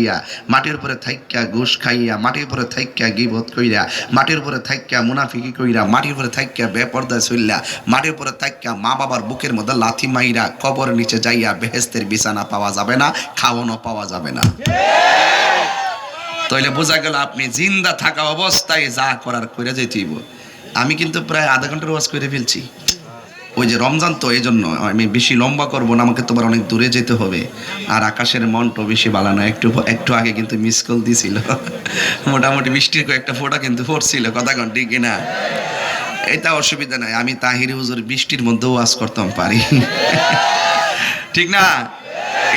ইয়া মাটির উপরে থাইক্যা ঘুষ খাইয়া, মাটির উপরে থাইক্যা গিবত কইরা, মাটির উপরে থাইক্যা মুনাফিকি কইরা, মাটির উপরে থাইক্যা বেপর্দা চইল্লা মাটির উপরে থাইক্যা মা বাবার বুকের মধ্যে লাথি মাইরা কবর নিচে যাইয়া বেহেস্তের বিছানা পাওয়া যাবে না, খাওয়ানো পাওয়া যাবে না। তাইলে বোঝা গেল আপনি জিন্দা থাকা অবস্থায় যা করার করে যেতেইব আমি কিন্তু প্রায় আধা ঘণ্টার ওয়াজ করে ফেলছি। ওই যে রমজান তো এই জন্য আমি বেশি লম্বা করব না, আমাকে তোমার অনেক দূরে যেতে হবে। আর আকাশের মনটা বেশি বালা না, একটু একটু আগে কিন্তু মিস কল দিছিল। মোটামুটি বৃষ্টির কয়েকটা ফোঁটা কিন্তু পড়ছিল, কথা কন, ঠিক না এটা অসুবিধা নাই, আমি তাহিরি হুজুর বৃষ্টির মধ্যেও ওয়াজ করতাম, পারি। ঠিক না?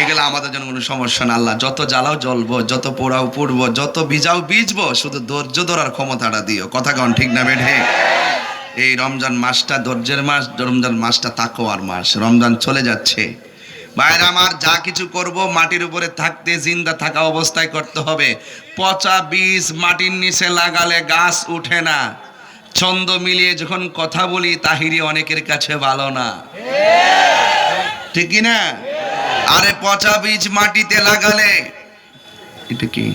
এগুলো আমাদের জন্য কোনো সমস্যা না, আল্লাহ যত জ্বালাও জ্বলবো, যত পোড়াও পুড়বো, যত ভিজাও ভিজবো, শুধু ধৈর্য ধরার ক্ষমতাটা দিও। কথা কন, ঠিক না বেঠে এই রমজান মাসটা ধৈর্যের মাস রমজান মাসটা তাকোয়ার মাস। রমজান চলে যাচ্ছে। বাইরে আমার যা কিছু করব মাটির উপরে থাকতে জিন্দা থাকা অবস্থায় করতে হবে। পচা বীজ মাটির নিচে লাগালে গাছ উঠে না। ছন্দ মিলিয়ে যখন কথা বলি তাহিরি অনেকের কাছে ভালো না। ঠিক না? আরে পচা বীজ মাটিতে লাগালে এটা কি?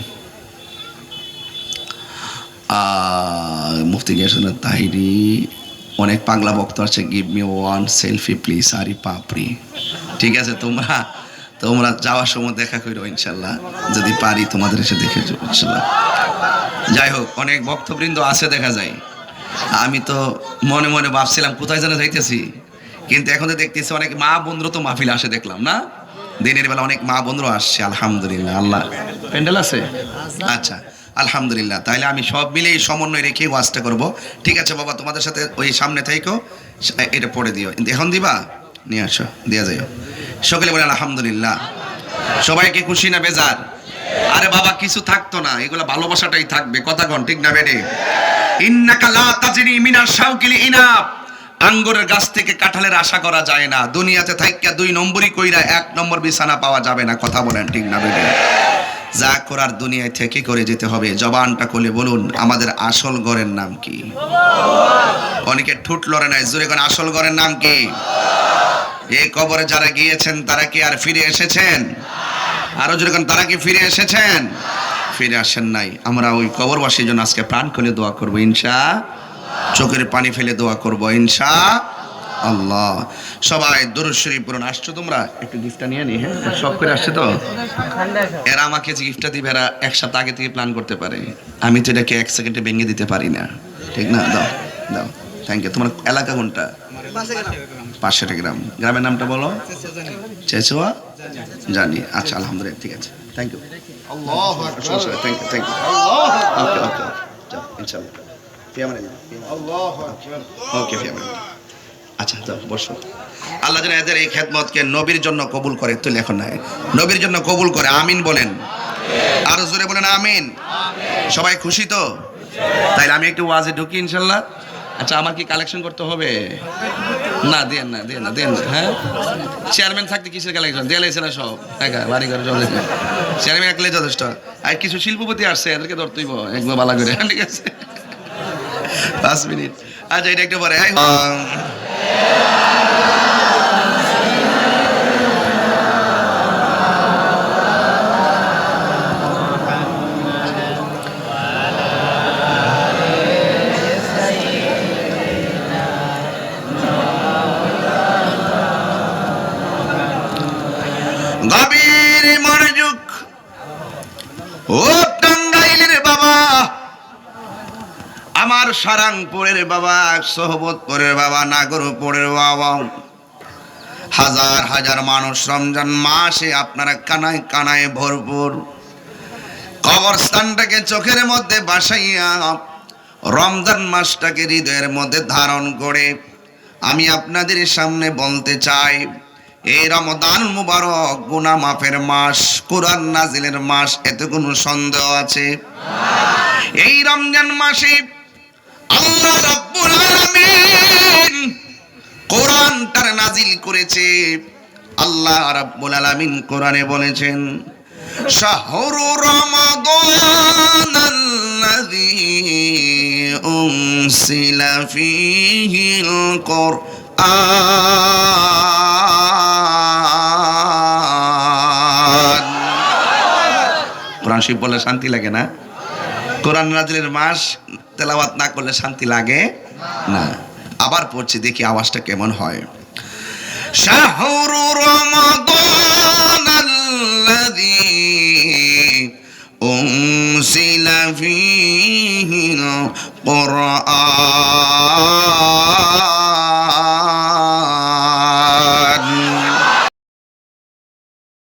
আহ, মুফতি গিয়াসুদ্দিন তাহিরি অনেক পাগলা ভক্ত আছে give me one selfie please আরি পাপড়ি ঠিক আছে তোমরা তোমরা যাওয়ার সময় দেখা করো ইনশাল্লাহ। যদি পারি তোমাদের এসে দেখে যাব ইনশাল্লাহ। যাই হোক অনেক ভক্তবৃন্দ আছে দেখা যায়। আমি তো মনে মনে ভাবছিলাম কোথায় যেন যাইতেছি। কিন্তু এখন তো দেখতেছি অনেক মা বন্ধুরা তো মাহফিল আসে দেখলাম না? দিনের বেলা অনেক মা বন্ধুরা আসছে আলহামদুলিল্লাহ আল্লাহ। প্যান্ডেল আছে? আচ্ছা। আলহামদুলিল্লাহ। তাহলে আমি সব মিলে এই সমন্বয় রেখে ওয়াজটা করব। ঠিক আছে বাবা, তোমাদের সাথে ওই সামনে থেকো এটা পড়ে দিও। এখন দিবা? নিয়ে আসো দেওয়া যাইও। সকলে বলে আলহামদুলিল্লাহ। সবাইকে খুশি না বেজার? আরে বাবা, কিছু থাকতো না। এগুলো ভালোবাসাটাই থাকবে। কথা কন, ঠিক না বেডে? ইন্নাকা লা তাজরি মিনার শাউকিল ইনাব। আঙ্গুরের গাছ থেকে কাঁঠালের আশা করা যায় না। দুনিয়াতে থাইক্কা দুই নম্বরই কইরা এক নম্বর বিছানা পাওয়া যাবে না। কথা বলেন, ঠিক না বেডে? যা করার দুনিয়ায় থেকে করে যেতে হবে। জবানটা খুলে বলুন, আমাদের আসল ঘরের নাম কি? অনেকে ঠুট লড়ে নাই। জোরে কোন আসল ঘরের নাম কি? এই কবরে যারা গিয়েছেন, তারা কি আর ফিরে এসেছেন? আরও যেরকম তারা কি ফিরে এসেছেন? ফিরে আসেন নাই। আমরা ওই কবরবাসীর জন্য আজকে প্রাণ খুলে দোয়া করব, ইনশা। চোখের পানি ফেলে দোয়া করব, ইনশা। আল্লাহ। সবাই দরুশ্বরী পূরণ আসছো তোমরা? একটু গিফটটা নিয়ে নি হ্যাঁ? সব করে আসছে তো? এরা আমাকে যে গিফটটা দিবে এরা এক সপ্তাহ আগে থেকে প্ল্যান করতে পারে। আমি তো এটাকে এক সেকেন্ডে ভেঙে দিতে পারি না। ঠিক না? দাও দাও। থ্যাংক ইউ তোমার এলাকা কোনটা? পাশের গ্রাম। গ্রামের নামটা বলো। চেচুয়া? জানি। আচ্ছা আলহামদুলিল্লাহ ঠিক আছে। Thank you thank you thank you okay okay যাও ইনশাল্লাহ ফিয়ামানে ওকে ফিয়ামানে আচ্ছা যাও বসো। আল্লাহ যেন এদের এই খেদমতকে নবীর জন্য কবুল করে, তুই এখন নাই নবীর জন্য কবুল করে, আমিন বলেন। আরও জোরে বলেন, আমিন। সবাই খুশি তো? তাইলে আমি একটু ওয়াজে ঢুকি, ইনশাল্লাহ। আচ্ছা আমার কি কালেকশন করতে হবে? না, দেন না দেন না দেন না হ্যাঁ? চেয়ারম্যান থাকতে কিসের কালেকশন দিয়েছে না সব? একা বাড়ি ঘরে চলে চেয়ারম্যান একলে যথেষ্ট। আর কিছু শিল্পপতি আসছে, এদেরকে ধরতেইব একদম বালা করে, ঠিক আছে? পাঁচ মিনিট। আচ্ছা এটা একটু পরে গভীর মনোযোগ ও আমার সারাংপুরের বাবা সোহবতপুরের বাবা নাগরপুরের বাবা। হাজার হাজার মানুষ রমজান মাসে আপনারা কানায় কানায় ভরপুর। কবরস্থানটাকে চোখের মধ্যে বাসাইয়া রমজান মাসটাকে হৃদয়ের মধ্যে ধারণ করে আমি আপনাদের সামনে বলতে চাই, এই রমদান মুবারক গুনা মাফের মাস, কোরআন নাজিলের মাস, এতে কোনো সন্দেহ আছে? এই রমজান মাসে আল্লাহ রাব্বুল আলামিন কোরআন তার নাজিল করেছে। আল্লাহ রাব্বুল আলামিন কোরআনে বলেছেন, শাহরু রমাদান আল্লাযী উনসিলা ফীহিল কুরআন কোরআন শরীফ বললে শান্তি লাগে না? কোরআন নাজিলের মাস তেলাওয়াত না করলে শান্তি লাগে না। আবার পড়ছি, দেখি আওয়াজটা কেমন হয়।